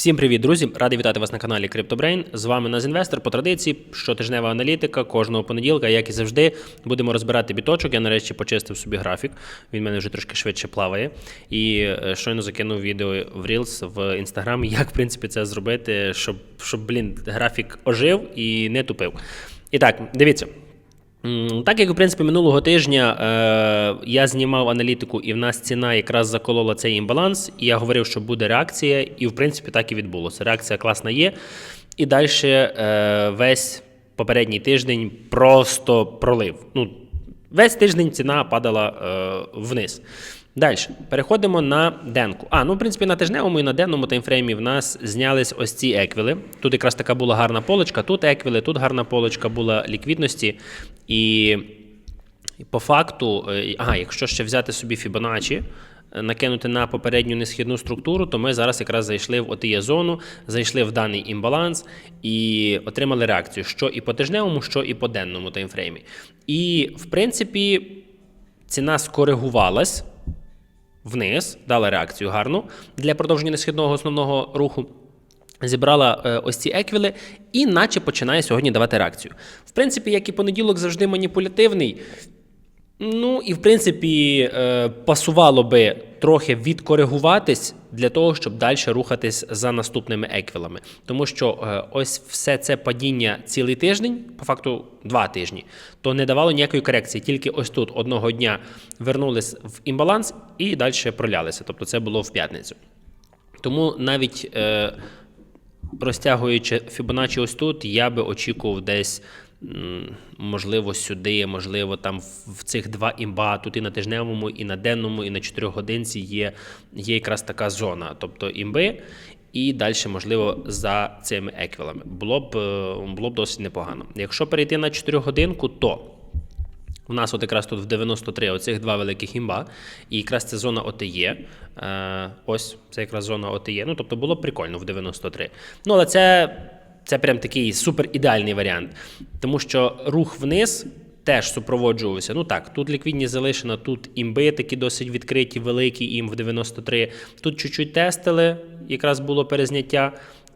Всім привіт, друзі! Радий вітати вас на каналі CryptoBrain. З вами Назінвестор. По традиції, щотижнева аналітика кожного понеділка, як і завжди, будемо розбирати біточок. Я нарешті почистив собі графік. Він в мене вже трошки швидше плаває. І е, щойно закинув відео в Reels в Instagram, як в принципі це зробити, щоб, щоб блін, графік ожив і не тупив. І так, дивіться. Так як, в принципі, минулого тижня е, я знімав аналітику, і в нас ціна якраз заколола цей імбаланс, і я говорив, що буде реакція, і в принципі так і відбулося. Реакція класна є. І далі е, весь попередній тиждень просто пролив. Ну, весь тиждень ціна падала е, вниз. Далі переходимо на денку. А, ну в принципі на тижневому і на денному таймфреймі в нас знялись ось ці еквіли. Тут якраз така була гарна полочка, тут еквіли, тут гарна полочка була ліквідності. І по факту, е, ага, якщо ще взяти собі Fibonacci, е, накинути на попередню несхідну структуру, то ми зараз якраз зайшли в отіє зону, зайшли в даний імбаланс і отримали реакцію, що і по тижневому, що і по денному таймфреймі. І в принципі, ціна скоригувалась вниз, дала реакцію гарну для продовження несхідного основного руху. Зібрала е, ось ці еквіли і наче починає сьогодні давати реакцію. В принципі, як і понеділок завжди маніпулятивний. Ну і в принципі е, пасувало би трохи відкоригуватись для того, щоб далі рухатись за наступними еквілами. Тому що е, ось все це падіння цілий тиждень, по факту два тижні, то не давало ніякої корекції. Тільки ось тут одного дня вернулись в імбаланс і далі пролялися. Тобто це було в п'ятницю. Тому навіть розтягуючи Fibonacci ось тут, я би очікував десь. Можливо, сюди, можливо, там в- в цих два імба, тут і на тижневому, і на денному, і на чотирьохгодинці є, є якраз така зона, тобто імби, і далі, можливо, за цими еквілами. Було б, е, було б досить непогано. Якщо перейти на чотирьохгодинку, то у нас от якраз тут в 93 оцих два великих імба, і якраз це зона ОТЄ. Е, ось це якраз зона ОТЄ. Ну, тобто було прикольно в 93. Ну, але це, це прям такий супер ідеальний варіант. Тому що рух вниз теж супроводжувався. Ну так, тут ліквідність залишена, тут імби такі досить відкриті, великі ім в 93. Тут чуть-чуть тестили, якраз було перезняття.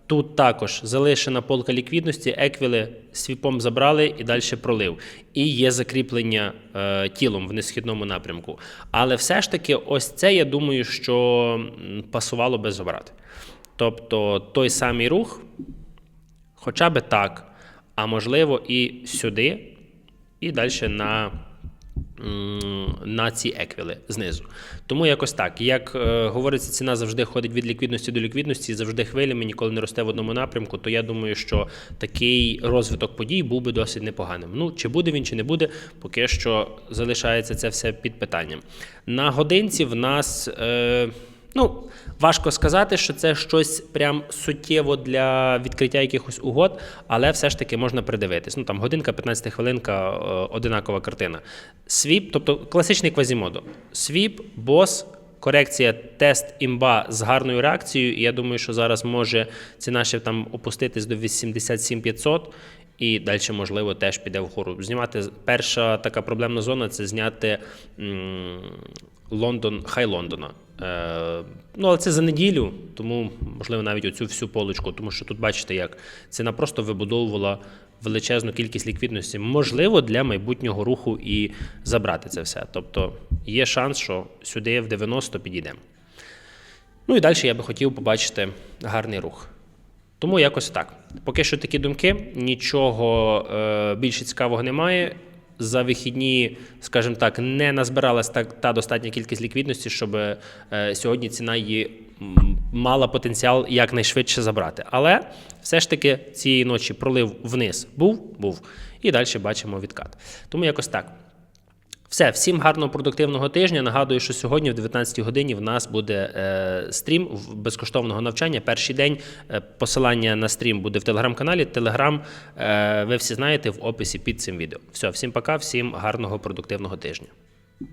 Тут також залишена полка ліквідності, еквіли свіпом забрали і далі пролив. І є закріплення е, тілом в несхідному напрямку. Але все ж таки, ось це я думаю, що пасувало би забрати. Тобто той самий рух, хоча би так, а можливо і сюди, і далі на, на ці еквіли знизу. Тому якось так. Як е, говориться, ціна завжди ходить від ліквідності до ліквідності, завжди хвилями, ніколи не росте в одному напрямку, то я думаю, що такий розвиток подій був би досить непоганим. Ну, чи буде він, чи не буде, поки що залишається це все під питанням. На годинці в нас. Е, Ну, важко сказати, що це щось прям суттєво для відкриття якихось угод, але все ж таки можна придивитись. Ну там годинка, 15 хвилинка, е, одинакова картина. Свіп, тобто класичний квазімодо. Свіп, бос, корекція, тест імба з гарною реакцією. І я думаю, що зараз може ціна ще там опуститись до 87 500. І далі, можливо, теж піде вгору. Знімати перша така проблемна зона це зняти Лондон, хай Лондона. Е, ну, але це за неділю, тому можливо навіть оцю всю полочку, тому що тут бачите, як ціна просто вибудовувала величезну кількість ліквідності, можливо, для майбутнього руху і забрати це все. Тобто є шанс, що сюди в 90 підійдемо. Ну і далі я би хотів побачити гарний рух. Тому якось так. Поки що такі думки, нічого е, більше цікавого немає. За вихідні, скажімо так, не назбиралась так та достатня кількість ліквідності, щоб е, сьогодні ціна її мала потенціал якнайшвидше забрати. Але все ж таки цієї ночі пролив вниз був, був, і далі бачимо відкат. Тому якось так. Все, всім гарного продуктивного тижня. Нагадую, що сьогодні в 19 годині в нас буде е, стрім безкоштовного навчання. Перший день е, посилання на стрім буде в телеграм-каналі. Телеграм е, ви всі знаєте в описі під цим відео. Все, всім пока, всім гарного продуктивного тижня.